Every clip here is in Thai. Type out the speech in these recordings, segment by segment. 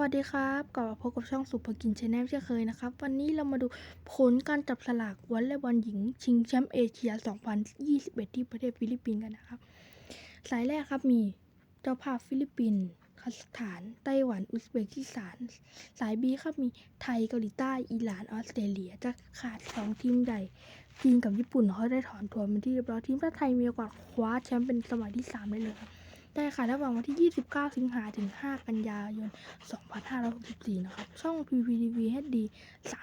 วัสดีครับกลับมาพบกับช่องสุภกินชาแนลเช่นเคยนะครับ วันนี้เรามาดูผลการจับสลากวอลเลย์บอลหญิง ชิงแชมป์เอเชีย 2021 ที่ประเทศฟิลิปปินส์กันนะครับ สายแรกครับมีเจ้าภาพฟิลิปปินส์คาซัคสถาน ไต้หวัน อุซเบกิสถาน สายบีครับมีไทยเกาหลีใต้อิหร่านออสเตรเลียจะขาด 2 ทีมใหญ่จีนกับญี่ปุ่นเขาได้ถอนตัวเป็นที่เรียบร้อยทีมชาติไทยมีโอกาสคว้าแชมป์เป็นสมัยที่ 3 ได้เลยครับ ได้ค่ะระหว่างวันที่ 29 สิงหาถึง 5 กันยายน 2564 นะครับ ช่อง PPTV HD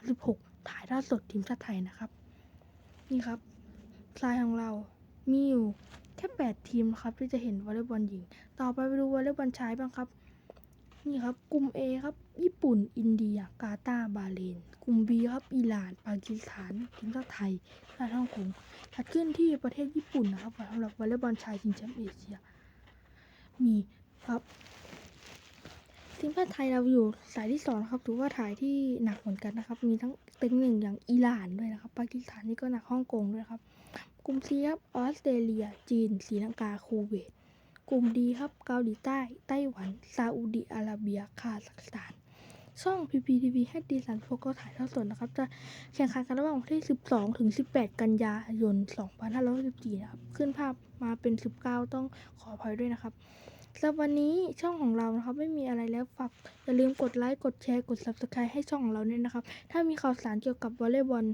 36 ถ่ายทอดสดทีมชาติไทยนะครับ นี่ครับทรายของเรามีอยู่แค่ 8 ทีมนะครับที่จะเห็นวอลเลย์บอลหญิง ต่อไปไปดูวอลเลย์บอลชายบ้างครับ นี่ครับกลุ่ม A ครับ ญี่ปุ่น อินเดีย กาตาร์บาห์เรนกลุ่ม B ครับ อิหร่าน ปากีสถานทีมชาติไทยชาติฮ่องกงถัดขึ้นที่ประเทศญี่ปุ่นนะครับสำหรับวอลเลย์บอลชายชิงแชมป์เอเชีย มีครับทีมชาติไทยเราอยู่สายที่สองนะครับถือว่าถ่ายที่หนักเหมือนกันนะครับ มีทั้งเต็งหนึ่งอย่างอิหร่านด้วยนะครับปากีสถานนี่ก็หนักฮ่องกงด้วยครับกลุ่มซีครับออสเตรเลีย จีนศรีลังกาคูเวตกลุ่มดีครับเกาหลีใต้ไต้หวันซาอุดิอาระเบียคาซัคสถาน ช่อง PPTV ให้ดีสันพวกก็ถ่ายทอดสดนะครับ จะแข่งขันกันระหว่างวันที่ 12 ถึง 18 กันยายน 2564 นะครับ ขึ้นภาพมาเป็น 19 ต้องขออภัยด้วยนะครับ สำหรับวันนี้ช่องของเรานะครับไม่มีอะไรแล้วฝากอย่าลืมกดไลค์กดแชร์กด Subscribe ให้ช่องของเราด้วยนะครับ ถ้ามีข่าวสารเกี่ยวกับวอลเลย์บอล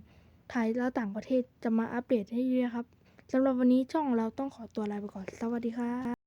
ไทยและต่างประเทศจะมาอัปเดตให้ด้วยนะครับสำหรับวันนี้ช่องของเราต้องขอตัวลาไปก่อน สวัสดีครับ